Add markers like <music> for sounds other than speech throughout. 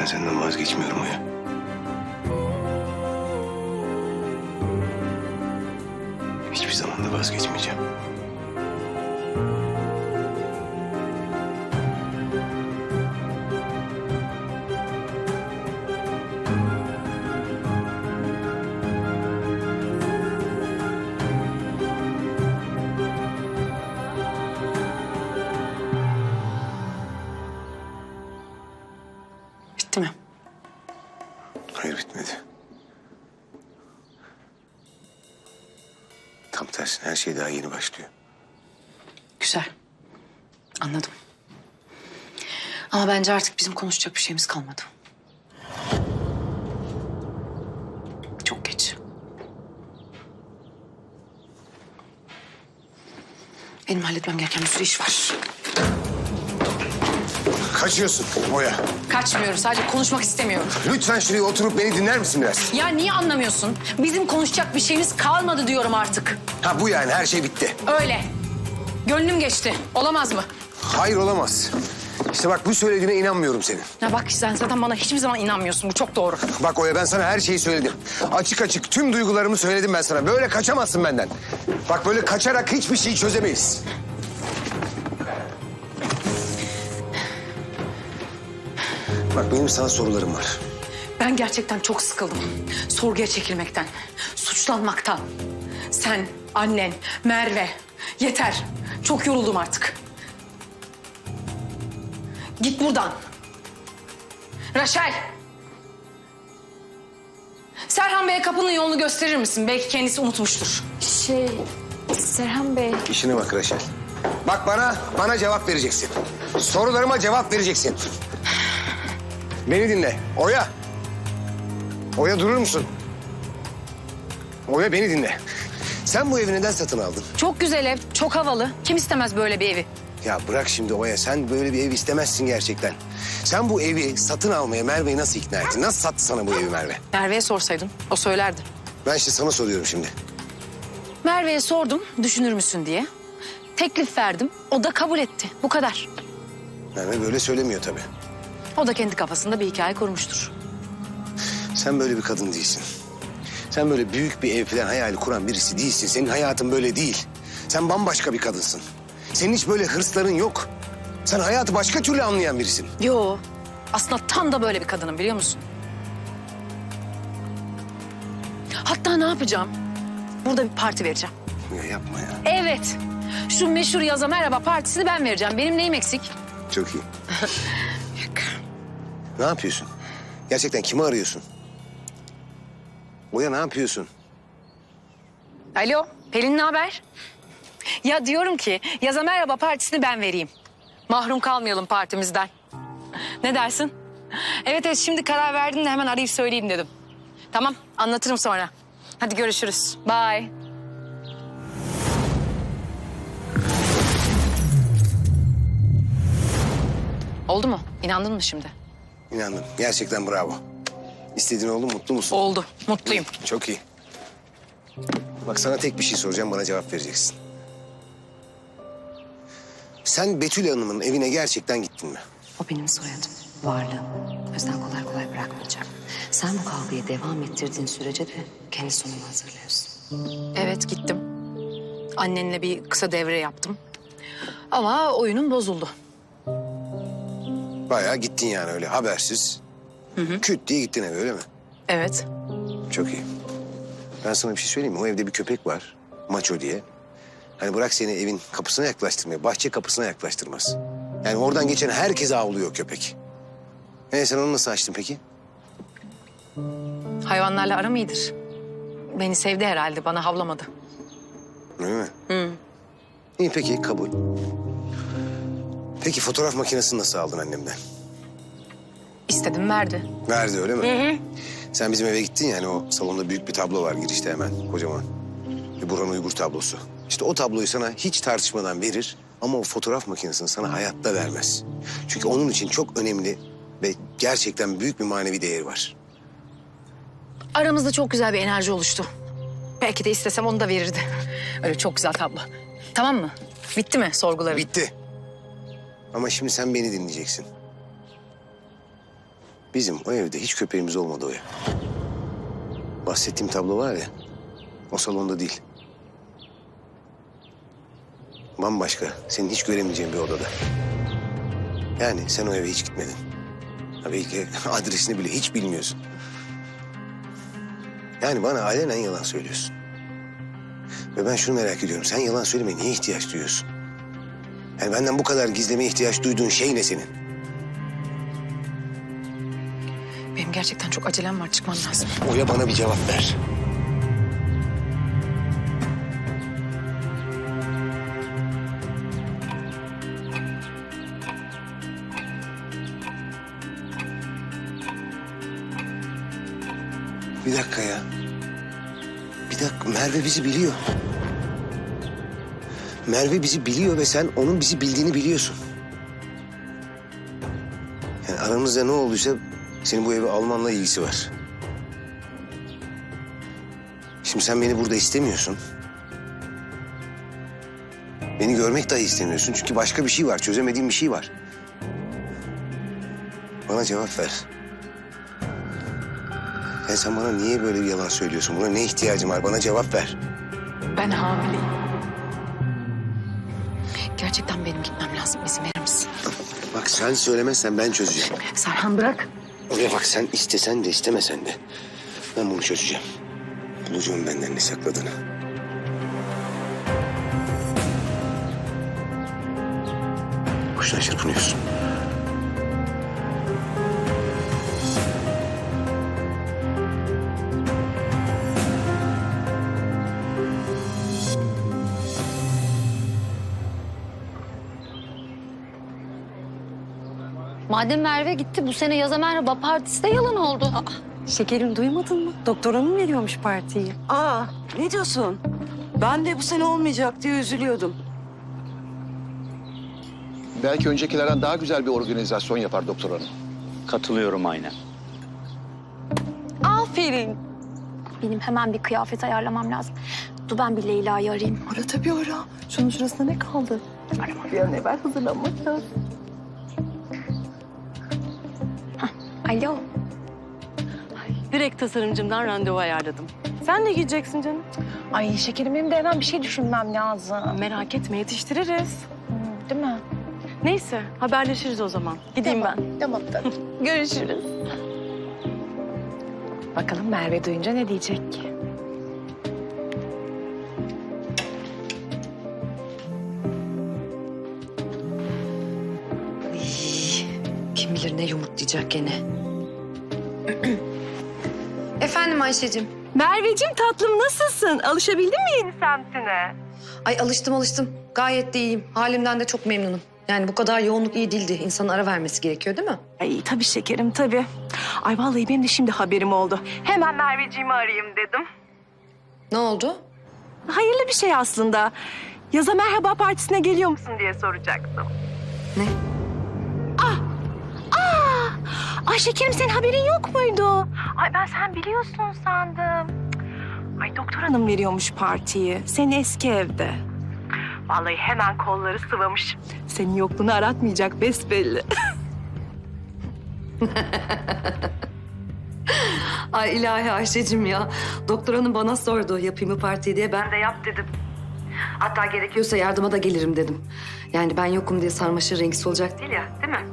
Ben senden vazgeçmiyorum Oya. Hiçbir zaman da vazgeçmeyeceğim. Tersine her şey daha yeni başlıyor. Güzel. Anladım. Ama bence artık bizim konuşacak bir şeyimiz kalmadı. Çok geç. Benim halletmem gereken bir sürü iş var. Kaçıyorsun Oya. Kaçmıyorum. Sadece konuşmak istemiyorum. Lütfen şuraya oturup beni dinler misin biraz? Ya niye anlamıyorsun? Bizim konuşacak bir şeyimiz kalmadı diyorum artık. Ha bu yani her şey bitti. Öyle. Gönlüm geçti. Olamaz mı? Hayır olamaz. İşte bak bu söylediğine inanmıyorum senin. Ya bak sen zaten bana hiçbir zaman inanmıyorsun. Bu çok doğru. Bak Oya ben sana her şeyi söyledim. Açık açık tüm duygularımı söyledim ben sana. Böyle kaçamazsın benden. Bak böyle kaçarak hiçbir şeyi çözemeyiz. Bak benim sana sorularım var. Ben gerçekten çok sıkıldım. Sorguya çekilmekten, suçlanmaktan. Sen, annen, Merve. Yeter. Çok yoruldum artık. Git buradan. Raşel. Serhan Bey'e kapının yolunu gösterir misin? Belki kendisi unutmuştur. Şey, Serhan Bey. İşine bak Reşel. Bak bana, bana cevap vereceksin. Sorularıma cevap vereceksin. Beni dinle. Oya. Oya durur musun? Oya beni dinle. Sen bu evi neden satın aldın? Çok güzel ev, çok havalı. Kim istemez böyle bir evi? Ya bırak şimdi Oya. Sen böyle bir ev istemezsin gerçekten. Sen bu evi satın almaya Merve'yi nasıl ikna ettin? Nasıl sattı sana bu evi Merve? Merve'ye sorsaydın, o söylerdi. Ben işte sana soruyorum şimdi. Merve'ye sordum, düşünür müsün diye. Teklif verdim, o da kabul etti. Bu kadar. Merve böyle söylemiyor tabii. O da kendi kafasında bir hikaye kurmuştur. Sen böyle bir kadın değilsin. Sen böyle büyük bir ev falan hayali kuran birisi değilsin. Senin hayatın böyle değil. Sen bambaşka bir kadınsın. Senin hiç böyle hırsların yok. Sen hayatı başka türlü anlayan birisin. Yo, aslında tam da böyle bir kadınım biliyor musun? Hatta ne yapacağım? Burada bir parti vereceğim. Ya yapma ya. Evet, şu meşhur Yaza Merhaba partisini ben vereceğim. Benim neyim eksik? Çok iyi. <laughs> ne yapıyorsun? Gerçekten kimi arıyorsun? Oya ne yapıyorsun? Alo, Pelin ne haber? Ya diyorum ki Yaza Merhaba partisini ben vereyim. Mahrum kalmayalım partimizden. Ne dersin? Evet evet şimdi karar verdin de hemen arayıp söyleyeyim dedim. Tamam anlatırım sonra. Hadi görüşürüz. Bye. Oldu mu? İnandın mı şimdi? İnandım. Gerçekten bravo. İstediğin oldu mutlu musun? Oldu. Mutluyum. Çok iyi. Bak sana tek bir şey soracağım bana cevap vereceksin. Sen Betül Hanım'ın evine gerçekten gittin mi? O benim soyadım, varlığım. O yüzden kolay kolay bırakmayacağım. Sen bu kavgayı devam ettirdiğin sürece de kendi sonunu hazırlıyorsun. Evet gittim. Annenle bir kısa devre yaptım. Ama oyunun bozuldu. Bayağı gittin yani öyle habersiz. Küt diye gittin eve öyle mi? Evet. Çok iyi. Ben sana bir şey söyleyeyim mi? O evde bir köpek var. Maço diye. Hani bırak seni evin kapısına yaklaştırmaya, bahçe kapısına yaklaştırmaz. Yani oradan geçen herkese avlıyor köpek. E sen onu nasıl açtın peki? Hayvanlarla aram iyidir. Beni sevdi herhalde, bana havlamadı. Öyle mi? Hı. İyi peki kabul. Peki fotoğraf makinesini nasıl aldın annemden? İstedim, verdi. Verdi öyle mi? Sen bizim eve gittin yani o salonda büyük bir tablo var girişte hemen kocaman. Bir Burhan Uygur tablosu. İşte o tabloyu sana hiç tartışmadan verir ama o fotoğraf makinesini sana hayatta vermez. Çünkü onun için çok önemli ve gerçekten büyük bir manevi değeri var. Aramızda çok güzel bir enerji oluştu. Belki de istesem onu da verirdi. Öyle çok güzel tablo. Tamam mı? Bitti mi sorgularım? Bitti. Ama şimdi sen beni dinleyeceksin. Bizim o evde hiç köpeğimiz olmadı o ev. Bahsettiğim tablo var ya, o salonda değil. Bambaşka, senin hiç göremeyeceğin bir odada. Yani sen o eve hiç gitmedin. Ha belki <laughs> adresini bile hiç bilmiyorsun. Yani bana alenen yalan söylüyorsun. Ve ben şunu merak ediyorum, sen yalan söylemeye niye ihtiyaç duyuyorsun? Yani benden bu kadar gizlemeye ihtiyaç duyduğun şey ne senin? Benim gerçekten çok acelem var çıkmam lazım. Oya bana bir cevap ver. Bir dakika ya. Bir dakika Merve bizi biliyor. Merve bizi biliyor ve sen onun bizi bildiğini biliyorsun. Yani aramızda ne olduysa senin bu evi almanla ilgisi var. Şimdi sen beni burada istemiyorsun. Beni görmek dahi istemiyorsun çünkü başka bir şey var, çözemediğim bir şey var. Bana cevap ver. Ya sen bana niye böyle bir yalan söylüyorsun? Buna ne ihtiyacım var? Bana cevap ver. Ben hamileyim. Gerçekten benim gitmem lazım. İzin verir misin? Bak sen söylemezsen ben çözeceğim. Serhan bırak. Oraya bak sen istesen de istemesen de ben bunu çözeceğim. Bulacağım benden ne sakladığını. Boşuna çırpınıyorsun. Madem Merve gitti bu sene yaza merhaba partisi de yalan oldu. Şekerim duymadın mı? Doktor hanım veriyormuş partiyi. Aa, ne diyorsun? Ben de bu sene olmayacak diye üzülüyordum. Belki öncekilerden daha güzel bir organizasyon yapar doktor hanım. Katılıyorum aynen. Aferin. Benim hemen bir kıyafet ayarlamam lazım. Dur ben bir Leyla'yı arayayım. Ara tabii ara. Şunun şurasında ne kaldı? Bir an evvel hazırlanmak lazım. Alo. Direkt tasarımcımdan randevu ayarladım. Sen ne giyeceksin canım? Ay şekerim benim de hemen bir şey düşünmem lazım. Merak etme yetiştiririz. Değil mi? Neyse haberleşiriz o zaman. Gideyim ben. Tamam tamam. <laughs> Görüşürüz. Bakalım Merve duyunca ne diyecek? Ay, kim bilir ne yumurtlayacak gene. <coughs> Efendim Ayşe'cim. Merveciğim tatlım nasılsın? Alışabildin mi yeni semtine? Ay alıştım alıştım. Gayet de iyiyim. Halimden de çok memnunum. Yani bu kadar yoğunluk iyi değildi. İnsanın ara vermesi gerekiyor değil mi? Ay tabii şekerim tabii. Ay vallahi benim de şimdi haberim oldu. Hemen Merveciğimi arayayım dedim. Ne oldu? Hayırlı bir şey aslında. Yaza merhaba partisine geliyor musun diye soracaktım. Ne? Ay şekerim senin haberin yok muydu? Ay ben sen biliyorsun sandım. Ay doktor hanım veriyormuş partiyi. Senin eski evde. Vallahi hemen kolları sıvamış. Senin yokluğunu aratmayacak besbelli. <laughs> Ay ilahi Ayşe'cim ya. Doktor hanım bana sordu yapayım mı partiyi diye. Ben de yap dedim. Hatta gerekiyorsa yardıma da gelirim dedim. Yani ben yokum diye sarmaşır rengi olacak değil ya değil mi?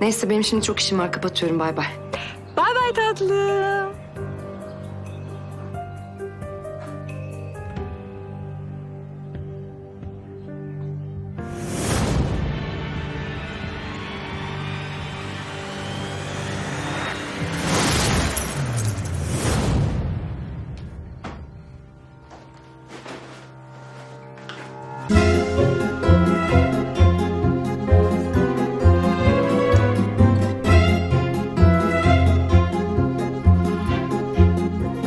Neyse benim şimdi çok işim var kapatıyorum bay bay. Bay bay tatlım.